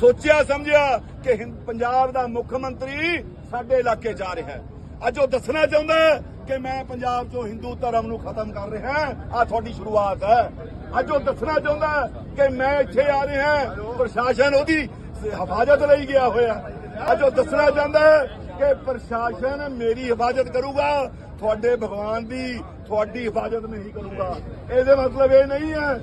ਸੋਚਿਆ ਸਮਝਿਆ ਕਿ ਪੰਜਾਬ ਦਾ ਮੁੱਖ ਮੰਤਰੀ ਸਾਡੇ ਇਲਾਕੇ 'ਚ ਆ ਰਿਹਾ ਹੈ। ਅੱਜ ਉਹ ਦੱਸਣਾ ਚਾਹੁੰਦਾ ਕਿ ਮੈਂ ਪੰਜਾਬ ਤੋਂ ਹਿੰਦੂ ਧਰਮ ਨੂੰ ਖਤਮ ਕਰ ਰਿਹਾ ਆ ਤੁਹਾਡੀ ਸ਼ੁਰੂਆਤ ਹੈ। ਅੱਜ ਉਹ ਦੱਸਣਾ ਚਾਹੁੰਦਾ ਕਿ ਮੈਂ ਇੱਥੇ ਆ ਰਿਹਾ ਪ੍ਰਸ਼ਾਸਨ ਉਹਦੀ ਹਿਫਾਜ਼ਤ ਲਈ ਗਿਆ ਹੋਇਆ ਅੱਜ ਉਹ ਦੱਸਣਾ ਚਾਹੁੰਦਾ ਹੈ ਕਿ ਪ੍ਰਸ਼ਾਸਨ ਮੇਰੀ ਹਿਫਾਜ਼ਤ ਕਰੂਗਾ। ਤੁਹਾਡੇ ਭਗਵਾਨ ਦੀ ਤੁਹਾਡੀ ਹਿਫਾਜ਼ਤ ਨਹੀਂ ਕਰੂਗਾ। ਇਹਦੇ ਮਤਲਬ ਇਹ ਨਹੀਂ ਹੈ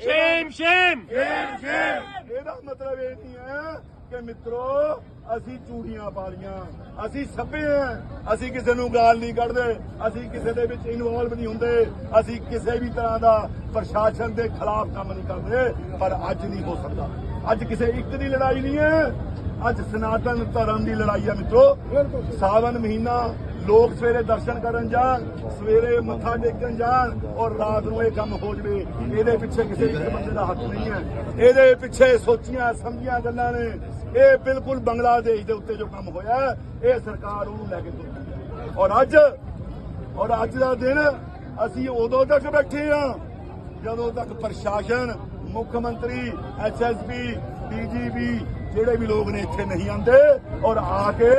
Shame, shame! Shame, shame! ਇਹਦਾ ਮਤਲਬ ਇਹ ਨਹੀਂ ਹੈ ਕਿ ਮਿੱਤਰੋ ਅਸੀਂ ਚੂੜੀਆਂ ਪਾਲੀਆਂ। ਅਸੀਂ ਸੱਭੇ ਹਾਂ ਅਸੀਂ ਕਿਸੇ ਨੂੰ ਗਾਲ ਨਹੀਂ ਕੱਢਦੇ। ਅਸੀਂ ਕਿਸੇ ਦੇ ਵਿੱਚ ਇਨਵੋਲਵ ਨਹੀਂ ਹੁੰਦੇ। ਅਸੀਂ ਕਿਸੇ ਵੀ ਤਰ੍ਹਾਂ ਦਾ ਪ੍ਰਸ਼ਾਸਨ ਦੇ ਖਿਲਾਫ ਕੰਮ ਨਹੀਂ ਕਰਦੇ। ਪਰ ਅੱਜ ਨਹੀਂ ਹੋ ਸਕਦਾ। ਅੱਜ ਕਿਸੇ ਇੱਕ ਦੀ ਲੜਾਈ ਨਹੀਂ ਹੈ। ਅੱਜ ਸਨਾਤਨ ਧਰਮ ਦੀ ਲੜਾਈ ਹੈ ਮਿੱਤਰੋ ਸਾਵਨ ਮਹੀਨਾ ਲੋਕ ਸਵੇਰੇ ਦਰਸ਼ਨ ਕਰਨ ਜਾਣ, ਸਵੇਰੇ ਮੱਥਾ ਟੇਕਣ ਜਾਣ ਔਰ ਰਾਤ ਨੂੰ ਇਹ ਕੰਮ ਹੋ ਜਵੇ। ਇਹਦੇ ਪਿੱਛੇ ਕਿਸੇ ਇੱਕ ਬੰਦੇ ਦਾ ਹੱਥ ਨਹੀਂ ਹੈ। ਇਹਦੇ ਪਿੱਛੇ ਸੋਚੀਆਂ, ਸਮਝੀਆਂ ਗੱਲਾਂ ਨੇ। ਇਹ ਬਿਲਕੁਲ ਬੰਗਲਾਦੇਸ਼ ਦੇ ਉੱਤੇ ਜੋ ਕੰਮ ਹੋਇਆ, ਇਹ ਸਰਕਾਰ ਉਹਨੂੰ ਲੈ ਕੇ ਤੁਰਦੀ ਔਰ ਅੱਜ ਔਰ ਅੱਜ ਦਾ ਦਿਨ ਅਸੀਂ ਉਦੋਂ ਤੱਕ ਬੈਠੇ ਹਾਂ, ਜਦੋਂ ਤੱਕ ਪ੍ਰਸ਼ਾਸਨ, ਮੁੱਖ ਮੰਤਰੀ ਐਸਐਸਪੀ ਡੀਜੀਪੀ ਜਿਹੜੇ ਵੀ ਲੋਕ ਨੇ ਇੱਥੇ ਨਹੀਂ ਆਉਂਦੇ ਔਰ ਆ ਕੇ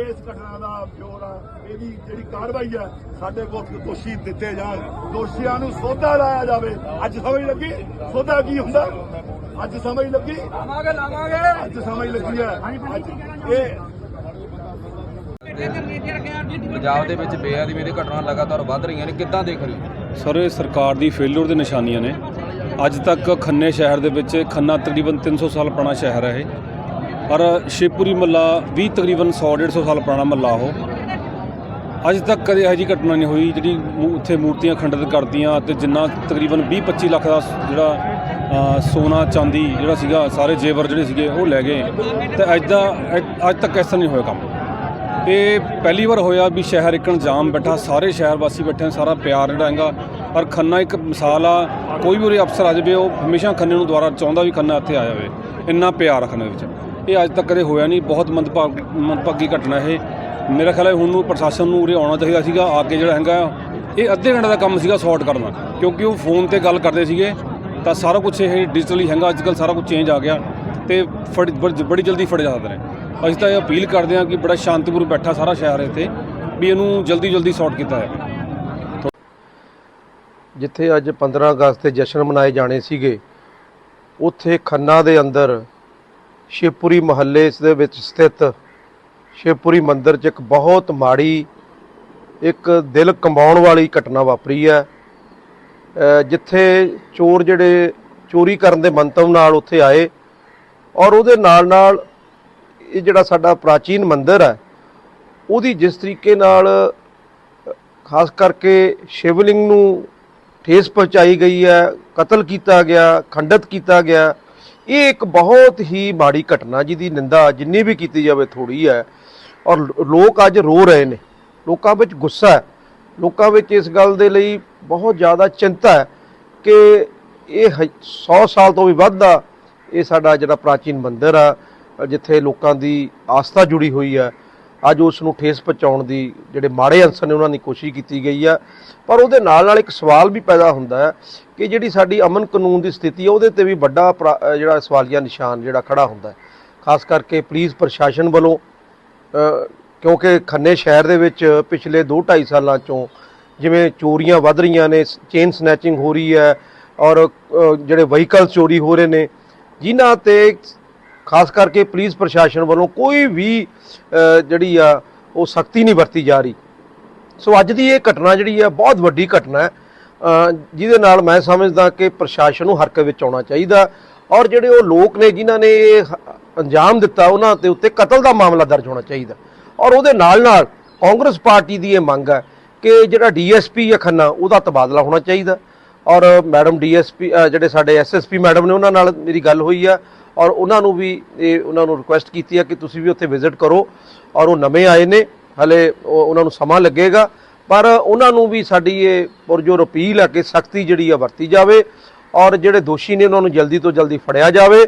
ਇਸ ਘਟਨਾ ਦਾ ਬਿਊਰਾ ਇਹਦੀ ਜਿਹੜੀ ਕਾਰਵਾਈ ਹੈ ਸਾਡੇ ਕੋਲ ਦੋਸ਼ੀ ਦਿੱਤੇ ਜਾਣ। ਦੋਸ਼ੀਆਂ ਨੂੰ ਸੋਧਾ ਲਾਇਆ ਜਾਵੇ। ਅੱਜ ਸਮਝ ਲੱਗੀ? ਸੋਧਾ ਕੀ ਹੁੰਦਾ? ਅੱਜ ਸਮਝ ਲੱਗੀ? ਲਾਵਾਂਗੇ ਲਾਵਾਂਗੇ। ਅੱਜ ਸਮਝ ਲੱਗੀ ਹੈ। ਅੱਜ ਇਹ ਪੰਜਾਬ ਦੇ ਵਿੱਚ ਬੇਅਦਬੀ ਦੀਆਂ ਘਟਨਾ ਲਗਾਤਾਰ ਵੱਧ ਰਹੀਆਂ ਨੇ। ਕਿੱਦਾਂ ਦੇਖ ਰਹੇ ਹੋ? ਸਰ ਇਹ ਸਰਕਾਰ ਦੀ ਫੇਲਿਅਰ ਦੇ ਨਿਸ਼ਾਨੀਆਂ ਨੇ। ਅੱਜ ਤੱਕ ਖੰਨੇ ਸ਼ਹਿਰ ਦੇ ਵਿੱਚ ਖੰਨਾ ਤਕਰੀਬਨ 300 ਸਾਲ ਪੁਰਾਣਾ ਸ਼ਹਿਰ ਹੈ ਇਹ। ਪਰ ਸ਼ਿਵਪੁਰੀ ਮੱਲਾ ਵੀ ਤਕਰੀਬਨ 100 150 ਸਾਲ ਪੁਰਾਣਾ ਮੱਲਾ ਉਹ। ਅੱਜ ਤੱਕ ਕਦੇ ਇਹੋ ਜਿਹੀ ਘਟਨਾ ਨਹੀਂ ਹੋਈ ਜਿਹੜੀ ਉੱਥੇ ਮੂਰਤੀਆਂ ਖੰਡਿਤ ਕਰਦੀਆਂ ਤੇ ਜਿੰਨਾ ਤਕਰੀਬਨ 20 25 ਲੱਖ ਦਾ ਜਿਹੜਾ ਸੋਨਾ, ਚਾਂਦੀ ਜਿਹੜਾ ਸੀਗਾ, ਸਾਰੇ ਜੇਵਰ ਜਿਹੜੇ ਸੀਗੇ ਉਹ ਲੈ ਗਏ। ਤੇ ਅੱਜ ਦਾ, ਅੱਜ- ਅੱਜ ਤੱਕ ਐਸਾ ਨਹੀਂ ਹੋਇਆ ਕੰਮ। ਇਹ ਪਹਿਲੀ ਵਾਰ ਹੋਇਆ ਵੀ ਸ਼ਹਿਰ ਇੱਕਣ ਜਾਮ ਬੈਠਾ, ਸਾਰੇ ਸ਼ਹਿਰ ਵਾਸੀ ਬੈਠੇ ਨੇ, ਸਾਰਾ ਪਿਆਰ ਜਿਹੜਾ ਹੈਗਾ। ਪਰ ਖੰਨਾ ਇੱਕ ਮਿਸਾਲ ਆ, ਕੋਈ ਵੀ ਉਰੇ ਅਫਸਰ ਆ ਜਾਵੇ, ਉਹ ਹਮੇਸ਼ਾ ਖੰਨੇ ਨੂੰ ਦੁਆਰਾ ਚਾਹੁੰਦਾ ਵੀ ਖੰਨਾ ਇੱਥੇ ਆ ਜਾਵੇ। ਇੰਨਾ ਪਿਆਰ ਆ ਖੰਨੇ ਦੇ ਵਿੱਚ। ਇਹ ਅੱਜ ਤੱਕ ਕਦੇ ਹੋਇਆ ਨਹੀਂ, ਬਹੁਤ ਮੰਦਭਾਗ, ਮੰਦਭਾਗੀ ਘਟਨਾ ਇਹ। ਮੇਰਾ ਖਿਆਲ ਹੈ ਹੁਣ ਨੂੰ ਪ੍ਰਸ਼ਾਸਨ ਨੂੰ ਉਰੇ ਆਉਣਾ ਚਾਹੀਦਾ ਸੀਗਾ, ਆ ਕੇ ਜਿਹੜਾ ਹੈਗਾ, ਇਹ ਅੱਧੇ ਘੰਟੇ ਦਾ ਕੰਮ ਸੀਗਾ ਸੌਰਟ ਕਰਨਾ ਕਿਉਂਕਿ ਉਹ ਫੋਨ ਤੇ ਗੱਲ ਕਰਦੇ ਸੀਗੇ, ਤਾਂ ਸਾਰਾ ਕੁਝ ਇਹ ਡਿਜੀਟਲੀ ਹੈਗਾ, ਅੱਜ ਕੱਲ੍ਹ ਸਾਰਾ ਕੁਝ ਚੇਂਜ ਆ ਗਿਆ। ਤੇ ਫੜ ਬੜੀ ਬੜੀ ਜਲਦੀ ਫੜੇ ਜਾਂਦੇ ਨੇ। ਅਸੀਂ ਤਾਂ ਇਹ ਅਪੀਲ ਕਰਦੇ ਹਾਂ ਕਿ ਬੜਾ ਸ਼ਾਂਤੀਪੂਰ ਬੈਠਾ ਸਾਰਾ ਸ਼ਹਿਰ ਇੱਥੇ ਵੀ ਇਹਨੂੰ ਜਲਦੀ ਜਲਦੀ ਸੌਰਟ ਕੀਤਾ ਜਾਵੇ। ਜਿੱਥੇ ਅੱਜ 15 ਅਗਸਤ ਦੇ ਜਸ਼ਨ ਮਨਾਏ ਜਾਣੇ ਸੀਗੇ ਉੱਥੇ ਖੰਨਾ ਦੇ ਅੰਦਰ ਸ਼ਿਵਪੁਰੀ ਮਹੱਲੇ ਦੇ ਵਿੱਚ ਸਥਿਤ ਸ਼ਿਵਪੁਰੀ ਮੰਦਿਰ 'ਚ ਇੱਕ ਬਹੁਤ ਮਾੜੀ ਇੱਕ ਦਿਲ ਕੰਬਾਉਣ ਵਾਲੀ ਘਟਨਾ ਵਾਪਰੀ ਹੈ। ਅ, ਜਿੱਥੇ ਚੋਰ ਜਿਹੜੇ ਚੋਰੀ ਕਰਨ ਦੇ ਮੰਤਵ ਨਾਲ ਉੱਥੇ ਆਏ ਔਰ ਉਹਦੇ ਨਾਲ ਨਾਲ ਇਹ ਜਿਹੜਾ ਸਾਡਾ ਪ੍ਰਾਚੀਨ ਮੰਦਿਰ ਹੈ, ਉਹਦੀ ਜਿਸ ਤਰੀਕੇ ਨਾਲ, ਖਾਸ ਕਰਕੇ ਸ਼ਿਵਲਿੰਗ ਨੂੰ ਠੇਸ ਪਹੁੰਚਾਈ ਗਈ ਹੈ, ਕਤਲ ਕੀਤਾ ਗਿਆ, ਖੰਡਿਤ ਕੀਤਾ ਗਿਆ, ਇਹ ਇੱਕ ਬਹੁਤ ਹੀ ਮਾੜੀ ਘਟਨਾ ਜਿਹਦੀ ਨਿੰਦਾ ਜਿੰਨੀ ਵੀ ਕੀਤੀ ਜਾਵੇ ਥੋੜੀ ਹੈ। ਔਰ ਲੋਕ ਅੱਜ ਰੋ ਰਹੇ ਨੇ, ਲੋਕਾਂ ਵਿੱਚ ਗੁੱਸਾ ਹੈ, ਲੋਕਾਂ ਵਿੱਚ ਇਸ ਗੱਲ ਦੇ ਲਈ ਬਹੁਤ ਜ਼ਿਆਦਾ ਚਿੰਤਾ ਹੈ ਕਿ ਇਹ 100 ਸਾਲ ਤੋਂ ਵੀ ਵੱਧ ਦਾ ਇਹ ਸਾਡਾ ਜਿਹੜਾ ਪ੍ਰਾਚੀਨ ਮੰਦਿਰ ਆ, ਜਿੱਥੇ ਲੋਕਾਂ ਦੀ ਆਸਥਾ ਜੁੜੀ ਹੋਈ ਹੈ ਅੱਜ ਉਸ ਨੂੰ ਠੇਸ ਪਹੁੰਚਾਉਣ ਦੀ ਜਿਹੜੇ ਮਾੜੇ ਅੰਸਰ ਨੇ ਉਹਨਾਂ ਦੀ ਕੋਸ਼ਿਸ਼ ਕੀਤੀ ਗਈ ਆ। ਪਰ ਉਹਦੇ ਨਾਲ ਨਾਲ ਇੱਕ ਸਵਾਲ ਵੀ ਪੈਦਾ ਹੁੰਦਾ ਹੈ ਕਿ ਜਿਹੜੀ ਸਾਡੀ ਅਮਨ ਕਾਨੂੰਨ ਦੀ ਸਥਿਤੀ ਹੈ ਉਹਦੇ ਤੇ ਵੀ ਵੱਡਾ ਪ੍ਰਾ- ਜਿਹੜਾ ਸਵਾਲੀਆ ਨਿਸ਼ਾਨ ਜਿਹੜਾ ਖੜਾ ਹੁੰਦਾ ਹੈ ਖਾਸ ਕਰਕੇ ਪੁਲਿਸ ਪ੍ਰਸ਼ਾਸਨ ਵੱਲੋਂ ਕਿਉਂਕਿ ਖੰਨੇ ਸ਼ਹਿਰ ਦੇ ਵਿੱਚ ਪਿਛਲੇ 2-2.5 ਸਾਲਾਂ ਚੋਂ ਜਿਵੇਂ ਚੋਰੀਆਂ ਵੱਧ ਰਹੀਆਂ ਨੇ, ਚੇਨ ਸਨੈਚਿੰਗ ਹੋ ਰਹੀ ਹੈ ਔਰ ਜਿਹੜੇ ਵਹੀਕਲ ਚੋਰੀ ਹੋ ਰਹੇ ਨੇ ਜਿਨ੍ਹਾਂ ਤੇ ਖਾਸ ਕਰਕੇ ਪੁਲਿਸ ਪ੍ਰਸ਼ਾਸਨ ਵੱਲੋਂ ਕੋਈ ਵੀ ਜਿਹੜੀ ਆ, ਉਹ ਸਖਤੀ ਨਹੀਂ ਵਰਤੀ ਜਾ ਰਹੀ। ਸੋ ਅੱਜ ਦੀ ਇਹ ਘਟਨਾ ਜਿਹੜੀ ਆ, ਬਹੁਤ ਵੱਡੀ ਘਟਨਾ ਹੈ। ਜਿਹਦੇ ਨਾਲ ਮੈਂ ਸਮਝਦਾ ਕਿ ਪ੍ਰਸ਼ਾਸਨ ਨੂੰ ਹਰਕਤ ਵਿੱਚ ਆਉਣਾ ਚਾਹੀਦਾ। ਔਰ ਜਿਹੜੇ ਉਹ ਲੋਕ ਨੇ, ਜਿਨ੍ਹਾਂ ਨੇ ਇਹ ਅੰਜਾਮ ਦਿੱਤਾ, ਉਹਨਾਂ ਦੇ ਉੱਤੇ ਕਤਲ ਦਾ ਮਾਮਲਾ ਦਰਜ ਹੋਣਾ ਚਾਹੀਦਾ। ਔਰ ਉਹਦੇ ਨਾਲ ਨਾਲ ਕਾਂਗਰਸ ਪਾਰਟੀ ਦੀ ਇਹ ਮੰਗ ਹੈ ਕਿ ਜਿਹੜਾ ਡੀਐਸਪੀ ਹੈ ਖੰਨਾ, ਉਹਦਾ ਤਬਾਦਲਾ ਹੋਣਾ ਚਾਹੀਦਾ। ਔਰ ਮੈਡਮ ਡੀਐਸਪੀ ਜਿਹੜੇ ਸਾਡੇ ਐਸਐਸਪੀ ਮੈਡਮ ਨੇ ਉਹਨਾਂ ਨਾਲ ਮੇਰੀ ਗੱਲ ਹੋਈ ਆ ਔਰ ਉਹਨਾਂ ਨੂੰ ਵੀ ਇਹ ਉਹਨਾਂ ਨੂੰ ਰਿਕੁਐਸਟ ਕੀਤੀ ਹੈ ਕਿ ਤੁਸੀਂ ਵੀ ਉੱਥੇ ਵਿਜ਼ਿਟ ਕਰੋ ਔਰ ਉਹ ਨਵੇਂ ਆਏ ਨੇ, ਹਲੇ ਉਹ- ਉਹਨਾਂ ਨੂੰ ਸਮਾਂ ਲੱਗੇਗਾ। ਪਰ ਉਹਨਾਂ ਨੂੰ ਵੀ ਸਾਡੀ ਇਹ ਪੁਰਜੋਰ ਅਪੀਲ ਹੈ ਕਿ ਸਖਤੀ ਜਿਹੜੀ ਆ ਵਰਤੀ ਜਾਵੇ ਔਰ ਜਿਹੜੇ ਦੋਸ਼ੀ ਨੇ ਉਹਨਾਂ ਨੂੰ ਜਲਦੀ ਤੋਂ ਜਲਦੀ ਫੜਿਆ ਜਾਵੇ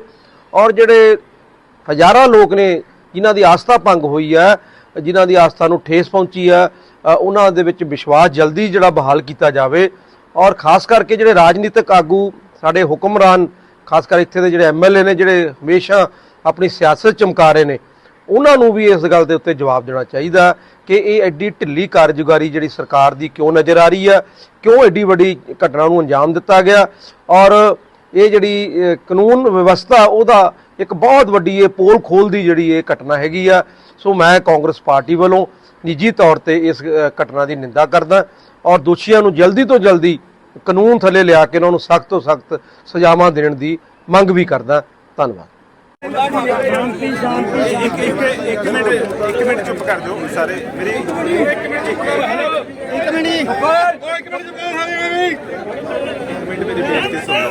ਔਰ ਜਿਹੜੇ ਹਜ਼ਾਰਾਂ ਲੋਕ ਨੇ ਜਿਨ੍ਹਾਂ ਦੀ ਆਸਥਾ ਭੰਗ ਹੋਈ ਹੈ ਜਿਨ੍ਹਾਂ ਦੀ ਆਸਥਾ ਨੂੰ ਠੇਸ ਪਹੁੰਚੀ ਹੈ ਉਹਨਾਂ ਦੇ ਵਿੱਚ ਵਿਸ਼ਵਾਸ ਜਲਦੀ ਜਿਹੜਾ ਬਹਾਲ ਕੀਤਾ ਜਾਵੇ ਔਰ ਖਾਸ ਕਰਕੇ ਜਿਹੜੇ ਰਾਜਨੀਤਿਕ ਆਗੂ ਸਾਡੇ ਹੁਕਮਰਾਨ, ਖਾਸ ਕਰ ਇੱਥੇ ਦੇ ਜਿਹੜੇ ਐਮਐਲਏ ਨੇ, ਜਿਹੜੇ ਹਮੇਸ਼ਾ ਆਪਣੀ ਸਿਆਸਤ ਚਮਕਾ ਰਹੇ ਨੇ, ਉਹਨਾਂ ਨੂੰ ਵੀ ਇਸ ਗੱਲ ਦੇ ਉੱਤੇ ਜਵਾਬ ਦੇਣਾ ਚਾਹੀਦਾ ਕਿ ਇਹ ਐਡੀ ਢਿੱਲੀ ਕਾਰਜਕਾਰੀ ਜਿਹੜੀ ਸਰਕਾਰ ਦੀ ਕਿਉਂ ਨਜ਼ਰ ਆ ਰਹੀ ਆ, ਕਿਉਂ ਐਡੀ ਵੱਡੀ ਘਟਨਾ ਨੂੰ ਅੰਜਾਮ ਦਿੱਤਾ ਗਿਆ, ਔਰ ਇਹ ਜਿਹੜੀ ਕਾਨੂੰਨ ਵਿਵਸਥਾ, ਉਹਦਾ ਇੱਕ ਬਹੁਤ ਵੱਡੀ ਇਹ ਪੋਲ ਖੋਲਦੀ ਜਿਹੜੀ ਇਹ ਘਟਨਾ ਹੈਗੀ ਆ। ਸੋ ਮੈਂ ਕਾਂਗਰਸ ਪਾਰਟੀ ਵੱਲੋਂ ਨਿੱਜੀ ਤੌਰ ਤੇ ਇਸ ਘਟਨਾ ਦੀ ਨਿੰਦਾ ਕਰਦਾ ਔਰ ਦੋਸ਼ੀਆਂ ਨੂੰ ਜਲਦੀ ਤੋਂ ਜਲਦੀ ਕਾਨੂੰਨ ਥੱਲੇ ਲਿਆ ਕੇ ਉਹਨਾਂ ਨੂੰ ਸਖਤ ਤੋਂ ਸਖਤ ਸਜ਼ਾਵਾਂ ਦੇਣ ਦੀ ਮੰਗ ਵੀ ਕਰਦਾ ਧੰਨਵਾਦ ਇੱਕ ਇੱਕ ਇੱਕ ਮਿੰਟ ਇੱਕ ਮਿੰਟ ਚੁੱਪ ਕਰ ਜਾਓ ਸਾਰੇ ਮੇਰੀ ਇੱਕ ਮਿੰਟ ਇੱਕ ਮਿੰਟ ਇੱਕ ਮਿੰਟ ਮੇਰੀ ਬੇਨਤੀ ਸੁਣੋ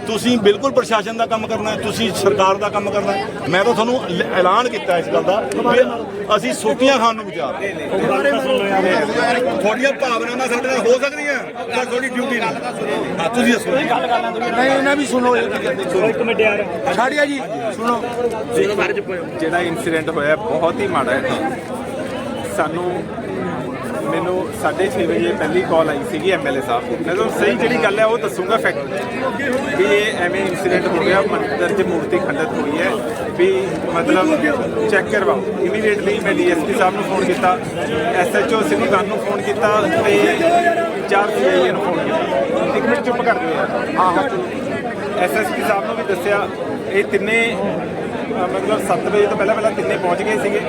ਤੁਸੀਂ ਬਿਲਕੁਲ ਪ੍ਰਸ਼ਾਸਨ ਦਾ ਕੰਮ ਕਰਨਾ ਹੈ ਤੁਸੀਂ ਸਰਕਾਰ ਦਾ ਕੰਮ ਕਰਨਾ ਹੈ। ਮੈਂ ਤਾਂ ਤੁਹਾਨੂੰ ਐਲਾਨ ਕੀਤਾ ਇਸ ਗੱਲ ਦਾ ਵੀ ਅਸੀਂ ਸੋਟੀਆਂ ਖਾਣ ਨੂੰ ਵਿਚਾਰ। ਤੁਹਾਡੀਆਂ ਭਾਵਨਾਵਾਂ ਸਾਡੇ ਨਾਲ ਹੋ ਸਕਦੀਆਂ ਪਰ ਤੁਹਾਡੀ ਡਿਊਟੀ ਨਹੀਂ ਹਾਂ ਤੁਸੀਂ ਦੱਸੋ। ਜਿਹੜਾ ਇਨਸੀਡੈਂਟ ਹੋਇਆ ਬਹੁਤ ਹੀ ਮਾੜਾ ਹੈ। ਸਾਨੂੰ ਮੈਨੂੰ 6:30 ਵਜੇ ਪਹਿਲੀ ਕਾਲ ਆਈ ਸੀਗੀ ਐਮਐਲਏ ਸਾਹਿਬ ਦੀ। ਮੈਂ ਤੁਹਾਨੂੰ ਸਹੀ ਜਿਹੜੀ ਗੱਲ ਹੈ ਉਹ ਦੱਸੂਗਾ ਫੈਕਟ ਵੀ ਇਹ ਐਵੇਂ ਇਨਸੀਡੈਂਟ ਹੋ ਗਿਆ ਮੰਦਰ 'ਚ ਮੂਰਤੀ ਖੰਡਿਤ ਹੋਈ ਹੈ। ਵੀ ਮਤਲਬ ਚੈੱਕ ਕਰਵਾਓ। ਇਮੀਡੀਏਟਲੀ ਮੈਂ ਡੀਐਸਪੀ ਸਾਹਿਬ ਨੂੰ ਫੋਨ ਕੀਤਾ ਐਸਐਚਓ ਸਿਟੀ ਵਨ ਨੂੰ ਫੋਨ ਕੀਤਾ ਤੇ ਚਾਰ ਸੀਆਈਏ ਨੂੰ ਫੋਨ ਕੀਤਾ। ਇੱਕ ਮਿੰਟ ਚੁੱਪ ਕਰ ਦਿਓ ਯਾਰ। ਹਾਂ ਹਾਂ ਐਸਐਸਪੀ ਸਾਹਿਬ ਨੂੰ ਵੀ ਦੱਸਿਆ ਇਹ ਤਿੰਨੇ ਮਤਲਬ 7 ਵਜੇ ਤੋਂ ਪਹਿਲਾਂ ਪਹਿਲਾਂ ਤਿੰਨੇ ਪਹੁੰਚ ਗਏ ਸੀਗੇ।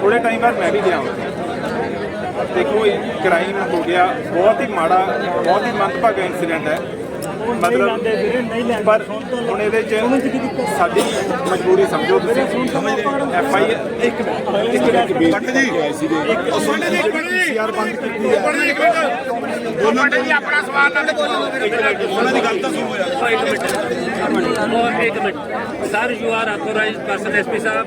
ਥੋੜੇ ਟਾਈਮ ਬਾਅਦ ਮੈਂ ਵੀ ਗਿਆ ਉੱਥੇ। ਦੇਖੋ ਇਹ ਕ੍ਰਾਈਮ ਹੋ ਗਿਆ। ਬਹੁਤ ਹੀ ਮਾੜਾ ਬਹੁਤ ਹੀ ਮੰਦਭਾਗਾ ਇਨਸੀਡੈਂਟ ਹੈ। ਮਤਲਬ ਪਰ ਹੁਣ ਇਹਦੇ ਚ ਸਾਡੀ ਮਜਬੂਰੀ ਸਮਝੋ ਤੁਸੀਂ। ਐਫ ਆਈ ਇੱਕ ਮਿੰਟ ਇੱਕ ਮਿੰਟ। ਬੱਟ ਜੀ ਉਹ ਸੁਣਨੇ ਦੀ ਬਣੀ ਯਾਰ ਬੰਦ ਕੀਤੀ ਹੈ। ਬੜੀ ਇੱਕ ਮਿੰਟ। ਉਹਨਾਂ ਨੇ ਆਪਣਾ ਸਵਾਲ ਨਾਲ ਬੋਲੋ ਉਹਨਾਂ ਦੀ ਗੱਲ ਤਾਂ ਸੁਣੋ ਯਾਰ। ਇੱਕ ਮਿੰਟ। ਇੱਕ minute. Sir you are authorised person SP ਸਾਹਿਬ।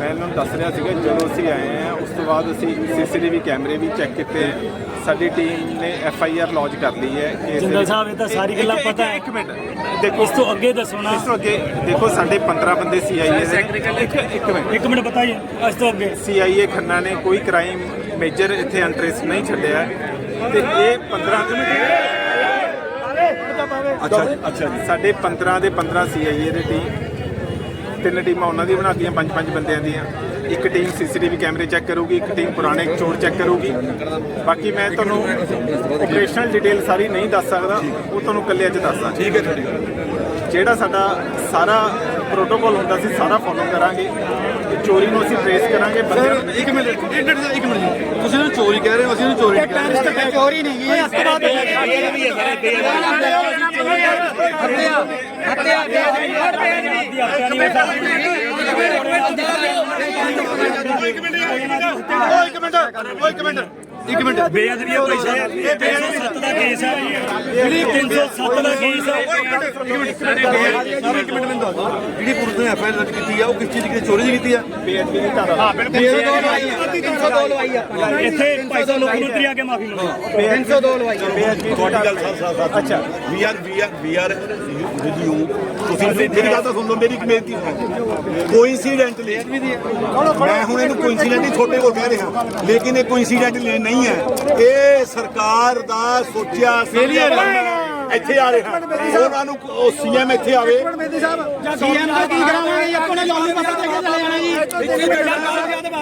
ਮੈਂ ਇਹਨਾਂ ਨੂੰ ਦੱਸ ਰਿਹਾ ਸੀਗਾ ਜਦੋਂ ਅਸੀਂ ਆਏ ਆ ਉਸ ਤੋਂ ਬਾਅਦ ਅਸੀਂ ਸੀਸੀਟੀਵੀ ਕੈਮਰੇ ਵੀ ਚੈੱਕ ਕੀਤੇ। ਸਾਡੀ ਟੀਮ ਨੇ ਐਫ ਆਈ ਆਰ ਲੌਂਚ ਕਰ ਲਈ ਹੈ ਕੇਸ ਜਿੰਦਲ ਸਾਹਿਬ ਇਹ ਤਾਂ ਸਾਰੀ ਗੱਲਾਂ ਇੱਕ- ਪਤਾ ਹੈ। ਇੱਕ ਮਿੰਟ ਦੇਖੋ ਇਸ ਤੋਂ ਅੱਗੇ ਦੱਸੋ ਨਾ ਇਸ ਤੋਂ ਅੱਗੇ ਦੇਖੋ ਸਾਡੇ 15 ਬੰਦੇ ਸੀ ਆਈ ਨੇ ਇੱਕ ਇੱਕ ਮਿੰਟ ਇੱਕ ਮਿੰਟ ਬਤਾਈਏ ਇਸ ਤੋਂ ਅੱਗੇ ਸੀਆਈਏ ਖੰਨਾ ਨੇ ਕੋਈ ਕ੍ਰਾਈਮ ਮੇਜਰ ਇੱਥੇ ਅੰਟਰੇਸ ਨਹੀਂ ਛੱਡਿਆ ਹੈ। ਤੇ ਇਹ 15 ਅੱਛਾ ਅੱਛਾ ਜੀ ਸਾਡੇ 15 ਦੇ 15 ਸੀਆਈਏ ਦੀ ਟੀਮ ਤਿੰਨ ਟੀਮਾਂ ਉਹਨਾਂ ਦੀ ਬਣਾਤੀਆਂ ਪੰਜ ਪੰਜ ਬੰਦਿਆਂ ਦੀਆਂ। ਇੱਕ ਟੀਮ ਸੀਸੀਟੀਵੀ ਕੈਮਰੇ ਚੈੱਕ ਕਰੂਗੀ ਇੱਕ ਟੀਮ ਪੁਰਾਣੇ ਚੋਰ ਚੈੱਕ ਕਰੂਗੀ। ਬਾਕੀ ਮੈਂ ਤੁਹਾਨੂੰ ਆਪਰੇਸ਼ਨਲ ਡਿਟੇਲ ਸਾਰੀ ਨਹੀਂ ਦੱਸ ਸਕਦਾ ਉਹ ਤੁਹਾਨੂੰ ਇਕੱਲੇ ਅੱਜ ਦੱਸਦਾ ਠੀਕ ਹੈ ਜਿਹੜਾ ਸਾਡਾ ਸਾਰਾ ਪ੍ਰੋਟੋਕਾਲ ਹੁੰਦਾ ਸੀ ਸਾਰਾ ਫੋਲੋ ਕਰਾਂਗੇ। ਤੇ ਚੋਰੀ ਨੂੰ ਅਸੀਂ ਟ੍ਰੇਸ ਕਰਾਂਗੇ ਨੂੰ ਇੱਕ ਮਿੰਟ ਇੱਕ ਮਿੰਟ ਇੱਕ ਮਿੰਟ ਜੀ। ਤੁਸੀਂ ਇਹਨੂੰ ਚੋਰੀ ਕਹਿ ਰਹੇ ਹੋ ਅਸੀਂ ਇਹਨੂੰ ਚੋਰੀ ਨਹੀਂ ਕਹਿ ਰਹੇ ਚੋਰੀ ਨਹੀਂ ਹੈ ਇਸ ਤੋਂ ਬਾਅਦ ਇੱਕ ਮਿੰਟ ਉਹ ਇੱਕ ਮਿੰਟ ਉਹ ਇੱਕ ਮਿੰਟ। ਇੱਕ ਮਿੰਟ। ਬੇਅਦਬੀ ਦਾ ਪੈਸਾ ਹੈ ਇਹ 307 ਦਾ ਕੇਸ ਹੈ ਜਿਹੜੀ 307 ਦਾ ਕੇਸ ਹੈ ਇੱਕ ਮਿੰਟ ਮੈਨੂੰ ਦੱਸ ਦਿਓ। ਜਿਹੜੀ ਪੁਲਿਸ ਨੇ ਐਫਆਈਆਰ ਦਰਜ ਕੀਤੀ ਆ ਉਹ ਕਿਸ ਚੀਜ਼ ਦੀ? ਚੋਰੀ ਦੀ ਕੀਤੀ ਆ? ਬੇਅਦਬੀ ਦੀ ਧਾਰਾ। ਹਾਂ ਇੱਥੇ ਭਾਈ ਸਾਹਿਬ ਲੋਕ ਨੂੰ ਆ ਕੇ ਮਾਫੀ ਮੰਗੋ 302 ਲਵਾਈ ਬੇਅਦਬੀ ਤੁਹਾਡੀ ਗੱਲ ਸਰ ਸਰ ਸਰ ਅੱਛਾ। We are we are we are with you ਤੁਸੀਂ ਮੇਰੀ ਗੱਲ ਤਾਂ ਸੁਣ ਲਓ ਮੇਰੀ ਇੱਕ ਬੇਨਤੀ ਸੁਣੋ ਕੋਇਨਸੀਡੈਂਟਲੀ ਮੈਂ ਹੁਣ ਇਹਨੂੰ ਕੋਇਨਸੀਡੈਂਟਲੀ ਤੁਹਾਡੇ ਕੋਲ ਕਹਿ ਰਿਹਾ। ਲੇਕਿਨ ਇਹ ਕੋਇਨਸੀਡੈਂਟਲੀ ਨਹੀਂ ਹੈ। ਇਹ ਸਰਕਾਰ ਦਾ ਸੋਚਿਆ ਹੈ। ਇੱਥੇ ਆ ਰਹੇ। ਹਨ ਉਹਨਾਂ ਨੂੰ ਉਹ ਸੀਐਮ ਇੱਥੇ ਆਵੇ। ਸੀਐਮ ਦਾ ਕੀ ਕਰਾਵਾਂਗੇ ਆਪਾਂ ਨੇ ਲਾਉਣੀ ਪਤਾ ਤੇ ਚਲੇ ਜਾਣਾ ਜੀ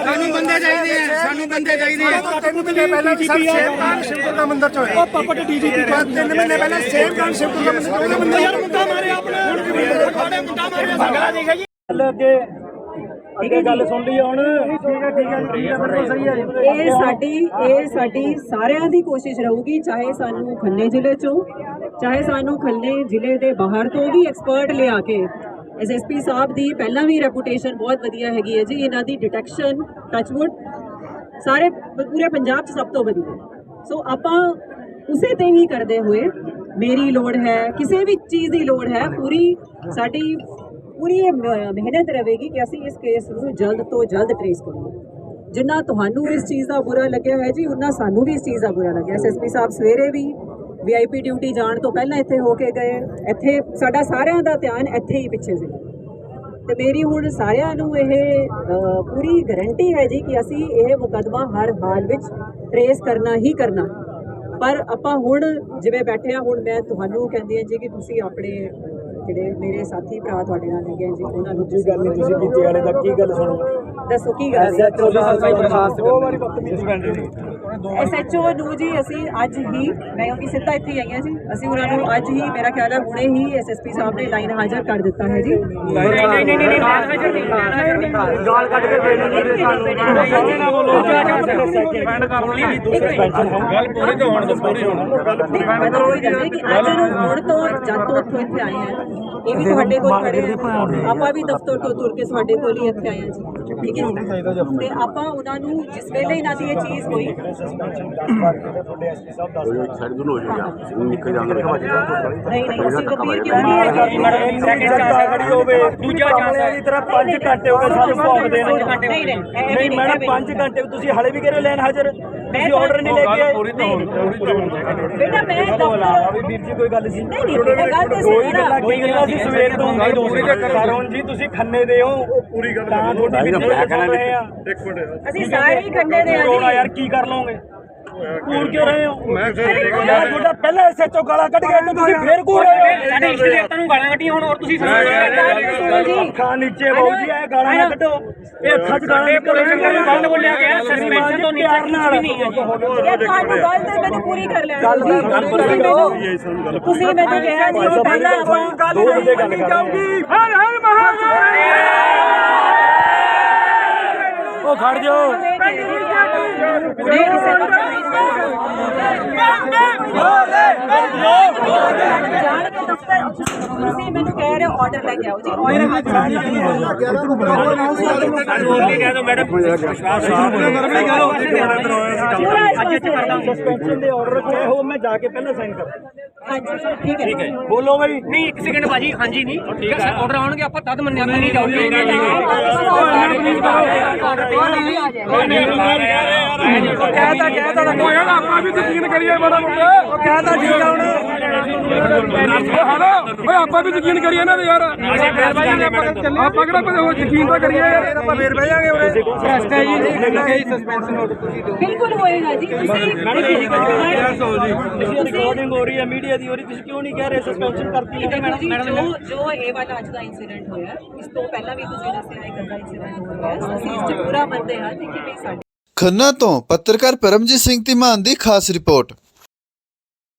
ਸਾਨੂੰ ਬੰਦੇ ਚਾਹੀਦੇ ਆ ਸਾਨੂੰ ਬੰਦੇ ਚਾਹੀਦੇ ਆ ਤਿੰਨ ਮਹੀਨੇ ਪਹਿਲਾਂ ਸੇਮ ਸ਼ਿਵਕੁਰ ਦਾ ਮੰਦਰ ਚ ਹੋਇਆ ਉਹ ਡੀਜੀਪੀ ਤਿੰਨ ਮਹੀਨੇ ਪਹਿਲਾਂ ਸੇਮ ਕਾਂਡ ਸ਼ਿਵਕੁਰ ਦਾ ਮੰਦਰ ਉਹਦਾ ਬੰਦਾ ਯਾਰ ਮੁੰਡਾ ਮਾਰਿਆ ਆਪਣੇ। ਸਾਡੇ ਮੁੰਡਾ ਮਾਰਿਆ। ਸੰਗਲਾ ਦੇਖਿਆ ਜੀ। ਅੱਗੇ ਅੱਗੇ ਗੱਲ ਸੁਣ ਲਈ ਹੁਣ। ਠੀਕ ਹੈ ਠੀਕ ਹੈ ਠੀਕ ਹੈ। ਬਿਲਕੁਲ ਸਹੀ ਹੈ ਇਹ ਸਾਡੀ ਇਹ ਸਾਡੀ ਸਾਰਿਆਂ ਦੀ ਕੋਸ਼ਿਸ਼ ਰਹੂਗੀ ਚਾਹੇ ਸਾਨੂੰ ਖੰਨੇ ਜ਼ਿਲ੍ਹੇ ਚੋਂ ਚਾਹੇ ਸਾਨੂੰ ਖੰਨੇ ਜ਼ਿਲ੍ਹੇ ਦੇ ਬਾਹਰ ਤੋਂ ਵੀ ਐਕਸਪਰਟ ਲਿਆ ਕੇ ਐਸਐਸਪੀ ਸਾਹਿਬ ਦੀ ਪਹਿਲਾਂ ਵੀ ਰੈਪੂਟੇਸ਼ਨ ਬਹੁਤ ਵਧੀਆ ਹੈਗੀ ਹੈ ਜੀ। ਇਹਨਾਂ ਦੀ ਡਿਟੈਕਸ਼ਨ ਟੱਚਵੁੱਡ ਸਾਰੇ ਪੂਰੇ ਪੰਜਾਬ 'ਚ ਸਭ ਤੋਂ ਵਧੀਆ। ਸੋ ਆਪਾਂ ਉਸੇ ਤੇ ਹੀ ਕਰਦੇ ਹੋਏ ਮੇਰੀ ਲੋੜ ਹੈ ਕਿਸੇ ਵੀ ਚੀਜ਼ ਦੀ ਲੋੜ ਹੈ ਪੂਰੀ ਸਾਡੀ ਪੂਰੀ ਇਹ ਮਿਹਨਤ ਰਹੇਗੀ ਕਿ ਅਸੀਂ ਇਸ ਕੇਸ ਨੂੰ ਜਲਦ ਤੋਂ ਜਲਦ ਟ੍ਰੇਸ ਕਰੀਏ ਜਿੰਨਾ ਤੁਹਾਨੂੰ ਇਸ ਚੀਜ਼ ਦਾ ਬੁਰਾ ਲੱਗਿਆ ਹੈ ਜੀ ਉਹਨਾਂ ਸਾਨੂੰ ਵੀ ਇਸ ਚੀਜ਼ ਦਾ ਬੁਰਾ ਲੱਗਿਆ। ਐਸਐਸਪੀ ਸਾਹਿਬ ਸਵੇਰੇ ਵੀ ਵੀਆਈਪੀ ਡਿਊਟੀ ਜਾਣ ਤੋਂ ਪਹਿਲਾਂ ਇੱਥੇ ਹੋ ਕੇ ਗਏ। ਇੱਥੇ ਸਾਡਾ ਸਾਰਿਆਂ ਦਾ ਧਿਆਨ ਇੱਥੇ ਹੀ ਪਿੱਛੇ ਸੀ। ਤੇ ਮੇਰੀ ਹੁਣ ਸਾਰਿਆਂ ਨੂੰ ਇਹ ਪੂਰੀ ਗਾਰੰਟੀ ਹੈ ਜੀ ਕਿ ਅਸੀਂ ਇਹ ਮੁਕਦਮਾ ਹਰ ਹਾਲ ਵਿੱਚ ਟਰੇਸ ਕਰਨਾ ਹੀ ਕਰਨਾ। ਪਰ ਆਪਾਂ ਹੁਣ ਜਿਵੇਂ ਬੈਠੇ ਆ ਹੁਣ ਮੈਂ ਤੁਹਾਨੂੰ ਕਹਿੰਦੀ ਹਾਂ ਜੀ ਕਿ ਤੁਸੀਂ ਆਪਣੇ ਜਿਹੜੇ ਮੇਰੇ ਸਾਥੀ ਭਰਾ ਤੁਹਾਡੇ ਨਾਲ ਹੈਗੇ ਆ ਜੀ ਉਹਨਾਂ ਨੂੰ ਜੀ ਗੱਲ ਤੁਸੀਂ ਕੀਤੀ ਵਾਲੇ ਦਾ ਕੀ ਗੱਲ ਸੁਣੋ? ਦੱਸੋ ਕੀ ਗੱਲ ਹੈ? ਉਹ ਵਾਰੀ ਬਦਤਮੀਜ਼ੀ ਕਰਦੇ ਨੇ ਐਸਐਚਓ ਨੂੰ ਜੀ ਅਸੀਂ ਅੱਜ ਹੀ ਮੈਂ ਉਹਦੀ ਸਿੱਧਾ ਇੱਥੇ ਹੀ ਆਈ ਹਾਂ ਜੀ। ਅਸੀਂ ਉਹਨਾਂ ਨੂੰ ਅੱਜ ਹੀ ਮੇਰਾ ਖਿਆਲ ਹੈ ਹੁਣੇ ਹੀ ਐਸਐਸਪੀ ਸਾਹਿਬ ਨੇ ਲਾਈਨ ਹਾਜ਼ਰ ਕਰ ਦਿੱਤਾ ਹੈ ਜੀ। ਨਹੀਂ ਨਹੀਂ ਨਹੀਂ ਨਹੀਂ ਹਾਜ਼ਰ ਨਹੀਂ ਗਾਲ ਕੱਢ ਕੇ ਦੇ ਗੱਲ ਪੂਰੀ ਤੋਂ ਹੋਣ ਦੋ ਪੂਰੀ ਹੋਣ। ਮੈਂ ਤਾਂ ਉਹੀ ਕਹਿੰਦੀ ਕਿ ਅੱਜ ਨੂੰ ਹੁਣ ਤੋਂ ਜਦ ਤੋਂ ਉੱਥੋਂ ਇੱਥੇ ਆਏ ਆ ਇਹ ਵੀ ਤੁਹਾਡੇ ਕੋਲ ਖੜੇ ਆ। ਆਪਾਂ ਵੀ ਦਫ਼ਤਰ ਤੋਂ ਤੁਰ ਕੇ ਤੁਹਾਡੇ ਕੋਲ ਹੀ ਇੱਥੇ ਆਏ ਆ ਜੀ। ਠੀਕ ਹੈ ਤੇ ਆਪਾਂ ਉਹਨਾਂ ਨੂੰ ਜਿਸ ਵੇਲੇ ਇਹਨਾਂ ਦੀ ਇਹ ਚੀਜ਼ ਹੋਈ ਨਹੀਂ ਨਹੀਂ ਅਸੀਂ ਗੰਭੀਰ ਕਿਉਂ ਨਹੀਂ ਹੈਗੇ ਸੈਕਿੰਡ ਚਾਂਸ ਖੜੀ ਹੋਵੇ ਦੂਜਾ ਚਾਂਸ ਦੀ ਤਰ੍ਹਾਂ 5 ਘੰਟੇ ਹੋ ਗਏ ਸਾਨੂੰ ਭੌਂਕਦੇ ਨੂੰ ਨਹੀਂ ਨਹੀਂ ਇਹ ਨਹੀਂ ਮੈਡਮ 5 ਘੰਟੇ ਤੁਸੀਂ ਹਲੇ ਵੀ ਕਰੇ ਲੈਣ ਹਾਜ਼ਰ ਤੁਸੀਂ ਆਰਡਰ ਨਹੀਂ ਲੈ ਕੇ ਆਏ ਬੇਟਾ ਮੈਂ ਆ ਦਫ਼ਤਰ ਵੀ ਵੀਰ ਜੀ ਕੋਈ ਗੱਲ ਸੀ ਨਹੀਂ ਨਹੀਂ ਇਹ ਗੱਲ ਤੇ ਕੋਈ ਸਹੀ ਨਾ ਗੱਲਾਂ ਕੋਈ ਗੱਲਾਂ ਸੀ ਸਵੇਰ ਤੋਂ ਪੂਰੀ ਕਰੋਨ ਜੀ ਤੁਸੀਂ ਖੰਨੇ ਦੇ ਹੋ ਪੂਰੀ ਗੱਲ ਤਾਂ ਤੁਹਾਡੀ ਰਹੇ ਆ? ਇੱਕ ਮਿੰਟ। ਅਸੀਂ ਸਾਰੇ ਹੀ ਖੰਡੇ ਦੇ ਆ ਜੀ। ਯਾਰ ਕੀ ਕਰ ਲਓਗੇ? ਕੂੜ ਕਿਉਂ ਰਹੇ ਹੋ? ਮੈਂ ਤੁਹਾਡਾ ਪਹਿਲਾਂ ਐਸਐਚਓ ਗਾਲਾਂ ਕੱਢ ਗਿਆ ਤੇ ਤੁਸੀਂ ਫੇਰ ਕੂੜ ਰਹੇ ਹੋ। ਸਾਡੇ ਇਸ਼ਟ ਦੇਵਤਾਂ ਨੂੰ ਗਾਲਾਂ ਕੱਢੀਆਂ ਹੁਣ ਹੋਰ ਤੁਸੀਂ ਸੁਣੋ। ਜੀ। ਅੱਖਾਂ ਨੀਚੇ ਬਾਊ ਜੀ ਇਹ ਗਾਲਾਂ ਨਾ ਕੱਢੋ। ਇਹ ਅੱਖਾਂ 'ਚ ਗਾਲਾਂ ਨੇ। ਗਲਤ ਬੋਲਿਆ ਗਿਆ ਸਸਪੈਂਸ਼ਨ ਤੋਂ ਨੀਚੇ ਕੁਝ ਨਹੀਂ ਹੈ ਜੀ। ਇਹ ਤੁਹਾਨੂੰ ਗੱਲ ਤੇ ਮੈਨੂੰ ਪੂਰੀ ਕਰ ਲੈਣ ਦਿਓ ਜੀ। ਤੁਸੀਂ ਮੈਨੂੰ ਤੁਸੀਂ ਮੈਨੂੰ ਕਿਹਾ ਜੀ ਪਹਿਲਾਂ ਆਪਾਂ ਦੋ ਬੰਦੇ ਗੱਲ ਕਰ ਜਾਊਗੀ। ਹਰ ਹਰ ਉਹ ਖੜ ਜਾਓ। ਨਹੀਂ ਕਿਸੇ ਦਾ ਜਾਣ ਕੇ ਦਫ਼ਤਰ ਤੁਸੀਂ ਮੈਨੂੰ ਕਹਿ ਰਹੇ ਹੋ ਆਰਡਰ ਲੈ ਕੇ ਆਓ ਜੀ। ਆਰਡਰ ਹੋਰ ਕੀ ਕਹਿ ਦੋ ਮੈਡਮ ਵਿਸ਼ਵਾਸ ਅੱਜ ਇੱਥੇ ਕਰਦਾ ਸਸਪੈਂਸ਼ਨ ਦੇ ਆਰਡਰ ਰੱਖੇ ਹੋ ਮੈਂ ਜਾ ਕੇ ਪਹਿਲਾਂ ਸਾਈਨ ਕਰ ਠੀਕ ਹੈ ਬੋਲੋ ਬਈ ਨਹੀਂ ਇੱਕ ਸੈਕਿੰਡ ਭਾਜੀ ਹਾਂਜੀ ਨਹੀਂ ਹੈ ਆਰਡਰ ਆਉਣਗੇ ਆਪਾਂ ਤਦ ਮੰਨਿਆ ਨਹੀਂ ਜਾਊਗੇ ਕਹਿਤਾ ਕਹਿਤਾ ਤਾਂ ਕੋਈ ਨਾ ਆਪਾਂ ਵੀ ਯਕੀਨ ਕਰੀਏ ਬੜਾ ਮੁੰਡਾ ਉਹ ਕਹਿਤਾ ਠੀਕ ਆ ਹੁਣ ਹਲੋ ਓਏ ਆਪਾਂ ਵੀ ਯਕੀਨ ਕਰੀਏ ਨਾ ਯਾਰ ਆਪਾਂ ਕਿਹੜਾ ਪਤਾ ਉਹ ਯਕੀਨ ਤਾਂ ਕਰੀਏ ਯਾਰ ਆਪਾਂ ਫੇਰ ਬਹਿ ਜਾਾਂਗੇ ਉਰੇ ਭ੍ਰਸ਼ਟਾ ਜੀ ਸਸਪੈਂਸ਼ਨ ਆਰਡਰ ਤੁਸੀਂ ਦਿਓ ਬਿਲਕੁਲ ਹੋਏਗਾ ਜੀ ਤੁਸੀਂ ਰਿਕਾਰਡਿੰਗ ਹੋ ਰਹੀ ਹੈ ਮੀਡੀਆ ਦੀ ਹੋ ਰਹੀ ਤੁਸੀਂ ਕਿਉਂ ਨਹੀਂ ਕਹਿ ਰਹੇ ਸਸਪੈਂਸ਼ਨ ਕਰਤੀ ਹੈ? ਦੇਖੋ ਜੀ ਇਹ ਵਾਲਾ ਅੱਜ ਦਾ ਇਨਸੀਡੈਂਟ ਹੋਇਆ ਇਸ ਤੋਂ ਪਹਿਲਾਂ ਵੀ ਤੁਸੀਂ ਦੱਸਿਆ ਇੱਕ ਅੱਧਾ ਇਨਸੀਡੈਂਟ ਹੋਇਆ। ਅਸੀਂ ਇਸ ਪੂਰਾ ਮੰਨਦੇ ਹਾਂ ਕਿ ਵੀ ਸਾਡੇ ਖੰਨਾ ਤੋਂ ਪੱਤਰਕਾਰ ਪਰਮਜੀਤ ਸਿੰਘ ਧੀਮਾਨ ਦੀ ਖਾਸ ਰਿਪੋਰਟ।